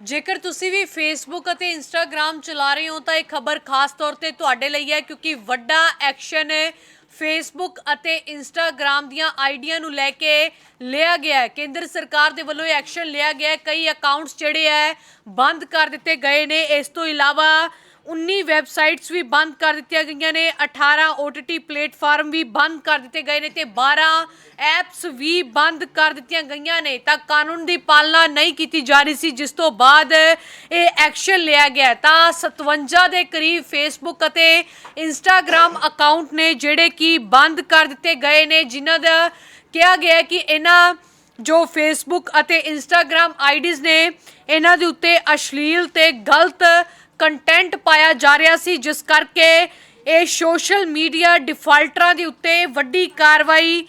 ਜੇਕਰ ਤੁਸੀਂ ਵੀ ਫੇਸਬੁੱਕ ਅਤੇ ਇੰਸਟਾਗ੍ਰam ਚਲਾ ਰਹੇ ਹੋ, ਤਾਂ ਇਹ ਖਬਰ ਖਾਸ ਤੌਰ ਤੇ ਤੁਹਾਡੇ ਲਈ ਹੈ, ਕਿਉਂਕਿ ਵੱਡਾ ਐਕਸ਼ਨ ਫੇਸਬੁੱਕ ਅਤੇ ਇੰਸਟਾਗ੍ਰam ਦੀਆਂ ਆਈਡੀਆਂ ਨੂੰ ਲੈ ਕੇ ਲਿਆ ਗਿਆ ਹੈ। ਕੇਂਦਰ ਸਰਕਾਰ ਦੇ ਵੱਲੋਂ ਇਹ ਐਕਸ਼ਨ ਲਿਆ ਗਿਆ ਹੈ। ਕਈ ਅਕਾਊਂਟਸ ਜਿਹੜੇ ਹੈ, ਬੰਦ ਕਰ ਦਿੱਤੇ ਗਏ ਨੇ। ਇਸ ਤੋਂ ਇਲਾਵਾ 19 ਵੈਬਸਾਈਟਸ ਵੀ ਬੰਦ ਕਰ ਦਿੱਤੀਆਂ ਗਈਆਂ ਨੇ 18 OTT ਪਲੇਟਫਾਰਮ ਵੀ ਬੰਦ ਕਰ ਦਿੱਤੇ ਗਏ ਨੇ ਤੇ 12 ਐਪਸ ਵੀ ਬੰਦ ਕਰ ਦਿੱਤੀਆਂ ਗਈਆਂ ਨੇ। ਤਾਂ ਕਾਨੂੰਨ ਦੀ ਪਾਲਣਾ ਨਹੀਂ ਕੀਤੀ ਜਾ ਰਹੀ ਸੀ, ਜਿਸ ਤੋਂ ਬਾਅਦ ਇਹ ਐਕਸ਼ਨ ਲਿਆ ਗਿਆ। ਤਾਂ 57 ਦੇ ਕਰੀਬ ਫੇਸਬੁੱਕ ਅਤੇ ਇੰਸਟਾਗ੍ਰam ਅਕਾਊਂਟ ਨੇ ਜਿਹੜੇ ਕਿ ਬੰਦ ਕਰ ਦਿੱਤੇ ਗਏ ਨੇ, ਜਿਨ੍ਹਾਂ ਦਾ ਕਿਹਾ ਗਿਆ ਕਿ ਇਹਨਾਂ ਜੋ ਫੇਸਬੁੱਕ ਅਤੇ ਇੰਸਟਾਗ੍ਰam ਆਈਡੀਜ਼ ਨੇ, ਇਹਨਾਂ ਦੇ ਉੱਤੇ ਅਸ਼ਲੀਲ ਤੇ ਗਲਤ ਕੰਟੈਂਟ ਪਾਇਆ ਜਾ ਰਿਹਾ ਸੀ, ਜਿਸ ਕਰਕੇ ਇਹ ਸੋਸ਼ਲ ਮੀਡੀਆ ਡਿਫਾਲਟਰਾਂ ਦੇ ਉੱਤੇ ਵੱਡੀ ਕਾਰਵਾਈ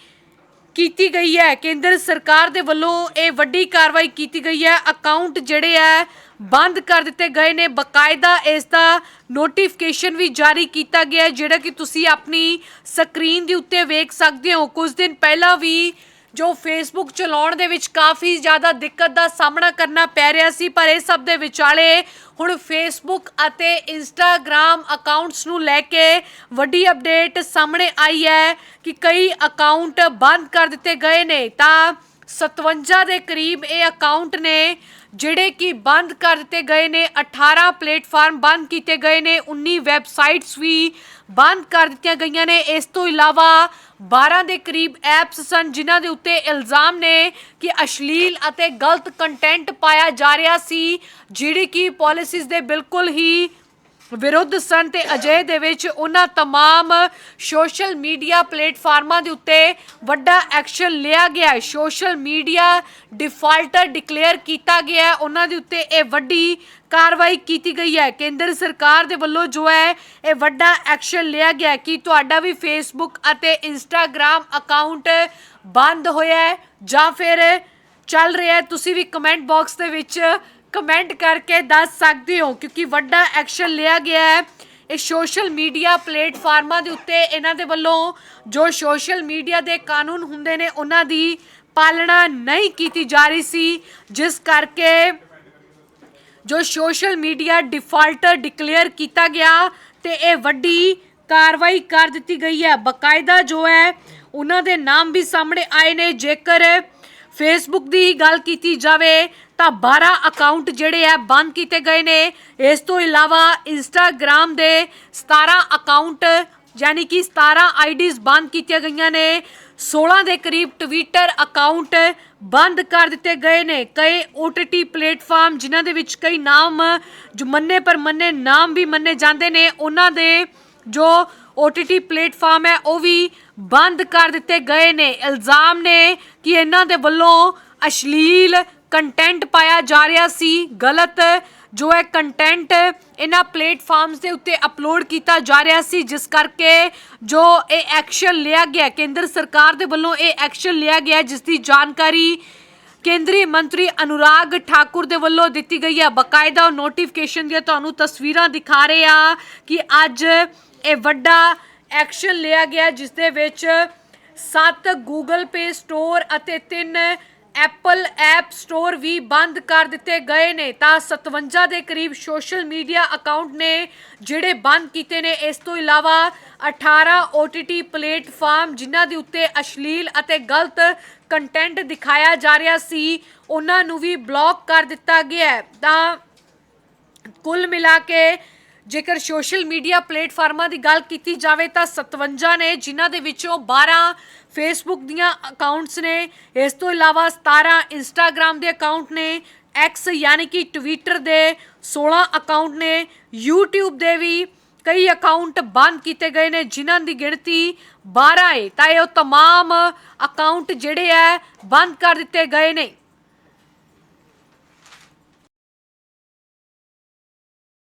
ਕੀਤੀ ਗਈ ਹੈ। ਕੇਂਦਰ ਸਰਕਾਰ ਦੇ ਵੱਲੋਂ ਇਹ ਵੱਡੀ ਕਾਰਵਾਈ ਕੀਤੀ ਗਈ ਹੈ। ਅਕਾਊਂਟ ਜਿਹੜੇ ਹੈ, ਬੰਦ ਕਰ ਦਿੱਤੇ ਗਏ ਨੇ। ਬਕਾਇਦਾ ਇਸ ਦਾ ਨੋਟੀਫਿਕੇਸ਼ਨ ਵੀ ਜਾਰੀ ਕੀਤਾ ਗਿਆ ਜਿਹੜਾ ਕਿ ਤੁਸੀਂ ਆਪਣੀ ਸਕਰੀਨ ਦੇ ਉੱਤੇ ਵੇਖ ਸਕਦੇ ਹੋ। ਕੁਝ ਦਿਨ ਪਹਿਲਾਂ ਵੀ ਜੋ ਫੇਸਬੁੱਕ ਚਲਾਉਣ ਦੇ ਵਿੱਚ ਕਾਫੀ ਜ਼ਿਆਦਾ ਦਿੱਕਤ ਦਾ ਸਾਹਮਣਾ ਕਰਨਾ ਪੈ ਰਿਹਾ ਸੀ, ਪਰ ਇਹ ਸਭ ਦੇ ਵਿਚਾਲੇ ਹੁਣ ਫੇਸਬੁੱਕ ਅਤੇ ਇੰਸਟਾਗ੍ਰam ਅਕਾਊਂਟਸ ਨੂੰ ਲੈ ਕੇ ਵੱਡੀ ਅਪਡੇਟ ਸਾਹਮਣੇ ਆਈ ਹੈ ਕਿ ਕਈ ਅਕਾਊਂਟ ਬੰਦ ਕਰ ਦਿੱਤੇ ਗਏ ਨੇ। ਤਾਂ 57 ਦੇ ਕਰੀਬ ਇਹ ਅਕਾਊਂਟ ਨੇ, ਜਿਹੜੇ ਕਿ ਬੰਦ ਕਰ ਦਿੱਤੇ ਗਏ ਨੇ 18 ਪਲੇਟਫਾਰਮ ਬੰਦ ਕੀਤੇ ਗਏ ਨੇ 19 ਵੈਬਸਾਈਟਸ ਵੀ ਬੰਦ ਕਰ ਦਿੱਤੀਆਂ ਗਈਆਂ ਨੇ। ਇਸ ਤੋਂ ਇਲਾਵਾ 12 ਦੇ ਕਰੀਬ ਐਪਸ ਸਨ, ਜਿਨ੍ਹਾਂ ਦੇ ਉੱਤੇ ਇਲਜ਼ਾਮ ਨੇ ਕਿ ਅਸ਼ਲੀਲ ਅਤੇ ਗਲਤ ਕੰਟੈਂਟ ਪਾਇਆ ਜਾ ਰਿਹਾ ਸੀ, ਜਿਹੜੀ ਕਿ ਪਾਲਿਸੀਜ਼ ਦੇ ਬਿਲਕੁਲ ਹੀ ਵਿਰੁੱਧ ਸਨ ਤੇ ਅਜੇ ਦੇ ਵਿੱਚ ਉਹਨਾਂ तमाम ਸੋਸ਼ਲ ਮੀਡੀਆ ਪਲੇਟਫਾਰਮਾਂ ਦੇ ਉੱਤੇ ਵੱਡਾ ਐਕਸ਼ਨ ਲਿਆ ਗਿਆ ਹੈ ਸੋਸ਼ਲ ਮੀਡੀਆ ਡਿਫਾਲਟਰ ਡਿਕਲੇਅਰ ਕੀਤਾ ਗਿਆ ਹੈ ਉਹਨਾਂ ਦੇ ਉੱਤੇ ਇਹ ਵੱਡੀ ਕਾਰਵਾਈ ਕੀਤੀ ਗਈ ਹੈ ਕੇਂਦਰ ਸਰਕਾਰ ਦੇ ਵੱਲੋਂ ਜੋ ਹੈ ਇਹ ਵੱਡਾ ਐਕਸ਼ਨ ਲਿਆ ਗਿਆ ਹੈ ਕਿ ਤੁਹਾਡਾ ਵੀ ਫੇਸਬੁੱਕ ਅਤੇ ਇੰਸਟਾਗ੍ਰam ਅਕਾਊਂਟ ਬੰਦ ਹੋਇਆ ਹੈ ਜਾਂ ਫਿਰ ਚੱਲ ਰਿਹਾ ਹੈ ਤੁਸੀਂ ਵੀ ਕਮੈਂਟ ਬਾਕਸ ਦੇ ਵਿੱਚ ਕਮੈਂਟ ਕਰਕੇ ਦੱਸ ਸਕਦੇ ਹੋ, ਕਿਉਂਕਿ ਵੱਡਾ ਐਕਸ਼ਨ ਲਿਆ ਗਿਆ ਹੈ। ਇਹ ਸੋਸ਼ਲ ਮੀਡੀਆ ਪਲੇਟਫਾਰਮਾਂ ਦੇ ਉੱਤੇ ਇਹਨਾਂ ਦੇ ਵੱਲੋਂ ਜੋ ਸੋਸ਼ਲ ਮੀਡੀਆ ਦੇ ਕਾਨੂੰਨ ਹੁੰਦੇ ਨੇ, ਉਹਨਾਂ ਦੀ ਪਾਲਣਾ ਨਹੀਂ ਕੀਤੀ ਜਾ ਰਹੀ ਸੀ। ਜਿਸ ਕਰਕੇ ਜੋ ਸੋਸ਼ਲ ਮੀਡੀਆ ਡਿਫਾਲਟਰ ਡਿਕਲੇਅਰ ਕੀਤਾ ਗਿਆ ਤੇ ਇਹ ਵੱਡੀ ਕਾਰਵਾਈ ਕਰ ਦਿੱਤੀ ਗਈ ਹੈ। ਬਕਾਇਦਾ ਜੋ ਹੈ, ਉਹਨਾਂ ਦੇ ਨਾਮ ਵੀ ਸਾਹਮਣੇ ਆਏ ਨੇ। ਜੇਕਰ ਫੇਸਬੁੱਕ ਦੀ ਗੱਲ ਕੀਤੀ ਜਾਵੇ ਤਾਂ 12 ਅਕਾਊਂਟ ਜਿਹੜੇ ਆ ਬੰਦ ਕੀਤੇ ਗਏ ਨੇ। ਇਸ ਤੋਂ ਇਲਾਵਾ ਇੰਸਟਾਗ੍ਰam ਦੇ 17 ਅਕਾਊਂਟ ਯਾਨੀ ਕਿ 17 ਆਈਡੀਜ਼ ਬੰਦ ਕੀਤੀਆਂ ਗਈਆਂ ਨੇ। 16 ਦੇ ਕਰੀਬ ਟਵਿੱਟਰ ਅਕਾਊਂਟ ਬੰਦ ਕਰ ਦਿੱਤੇ ਗਏ ਨੇ। ਕਈ OTT ਪਲੇਟਫਾਰਮ ਜਿਨ੍ਹਾਂ ਦੇ ਵਿੱਚ ਕਈ ਨਾਮ ਜੋ ਮੰਨੇ ਪਰ ਮੰਨੇ ਨਾਮ ਵੀ ਮੰਨੇ ਜਾਂਦੇ ਨੇ, ਉਹਨਾਂ ਦੇ ਜੋ OTT ਪਲੇਟਫਾਰਮ ਹੈ, ਉਹ ਵੀ ਬੰਦ ਕਰ ਦਿੱਤੇ ਗਏ ਨੇ। ਇਲਜ਼ਾਮ ਨੇ ਕਿ ਇਹਨਾਂ ਦੇ ਵੱਲੋਂ ਅਸ਼ਲੀਲ ਕੰਟੈਂਟ ਪਾਇਆ ਜਾ ਰਿਹਾ ਸੀ, ਗਲਤ ਜੋ ਹੈ ਕੰਟੈਂਟ ਇਹਨਾਂ ਪਲੇਟਫਾਰਮਸ ਦੇ ਉੱਤੇ ਅਪਲੋਡ ਕੀਤਾ ਜਾ ਰਿਹਾ ਸੀ, ਜਿਸ ਕਰਕੇ ਜੋ ਇਹ ਐਕਸ਼ਨ ਲਿਆ ਗਿਆ, ਕੇਂਦਰ ਸਰਕਾਰ ਦੇ ਵੱਲੋਂ ਇਹ ਐਕਸ਼ਨ ਲਿਆ ਗਿਆ, ਜਿਸ ਦੀ ਜਾਣਕਾਰੀ ਕੇਂਦਰੀ ਮੰਤਰੀ ਅਨੁਰਾਗ ਠਾਕੁਰ ਦੇ ਵੱਲੋਂ ਦਿੱਤੀ ਗਈ ਹੈ। ਬਕਾਇਦਾ ਨੋਟੀਫਿਕੇਸ਼ਨ ਦੀਆਂ ਤੁਹਾਨੂੰ ਤਸਵੀਰਾਂ ਦਿਖਾ ਰਹੇ ਆ ਕਿ ਅੱਜ ਇਹ ਵੱਡਾ ਐਕਸ਼ਨ ਲਿਆ ਗਿਆ, ਜਿਸ ਦੇ ਵਿੱਚ 7 ਗੂਗਲ ਪੇ ਸਟੋਰ ਅਤੇ 3 ਐਪਲ ਐਪ ਸਟੋਰ ਵੀ ਬੰਦ ਕਰ ਦਿੱਤੇ ਗਏ ਨੇ। ਤਾਂ 57 ਦੇ ਕਰੀਬ ਸੋਸ਼ਲ ਮੀਡੀਆ ਅਕਾਊਂਟ ਨੇ ਜਿਹੜੇ ਬੰਦ ਕੀਤੇ ਨੇ। ਇਸ ਤੋਂ ਇਲਾਵਾ 18 OTT ਪਲੇਟਫਾਰਮ ਜਿਨ੍ਹਾਂ ਦੇ ਉੱਤੇ ਅਸ਼ਲੀਲ ਅਤੇ ਗਲਤ ਕੰਟੈਂਟ ਦਿਖਾਇਆ ਜਾ ਰਿਹਾ ਸੀ, ਉਹਨਾਂ ਨੂੰ ਵੀ ਬਲੌਕ ਕਰ ਦਿੱਤਾ ਗਿਆ ਤਾਂ ਕੁੱਲ ਮਿਲਾ ਕੇ ਜੇਕਰ ਸੋਸ਼ਲ ਮੀਡੀਆ ਪਲੇਟਫਾਰਮਾਂ ਦੀ ਗੱਲ ਕੀਤੀ ਜਾਵੇ ਤਾਂ 57 ਨੇ ਜਿਨ੍ਹਾਂ ਦੇ ਵਿੱਚੋਂ 12 ਫੇਸਬੁੱਕ ਦੀਆਂ ਅਕਾਊਂਟਸ ਨੇ ਇਸ ਤੋਂ ਇਲਾਵਾ 17 ਇੰਸਟਾਗ੍ਰam ਦੇ ਅਕਾਊਂਟ ਨੇ ਐਕਸ ਯਾਨੀ ਕਿ ਟਵਿੱਟਰ ਦੇ 16 ਅਕਾਊਂਟ ਨੇ YouTube ਦੇ ਵੀ ਕਈ ਅਕਾਊਂਟ ਬੰਦ ਕੀਤੇ ਗਏ ਨੇ ਜਿਨ੍ਹਾਂ ਦੀ ਗਿਣਤੀ 12 ਹੈ ਤਾਂ ਇਹ ਉਹ तमाम ਅਕਾਊਂਟ ਜਿਹੜੇ ਹੈ ਬੰਦ ਕਰ ਦਿੱਤੇ ਗਏ ਨੇ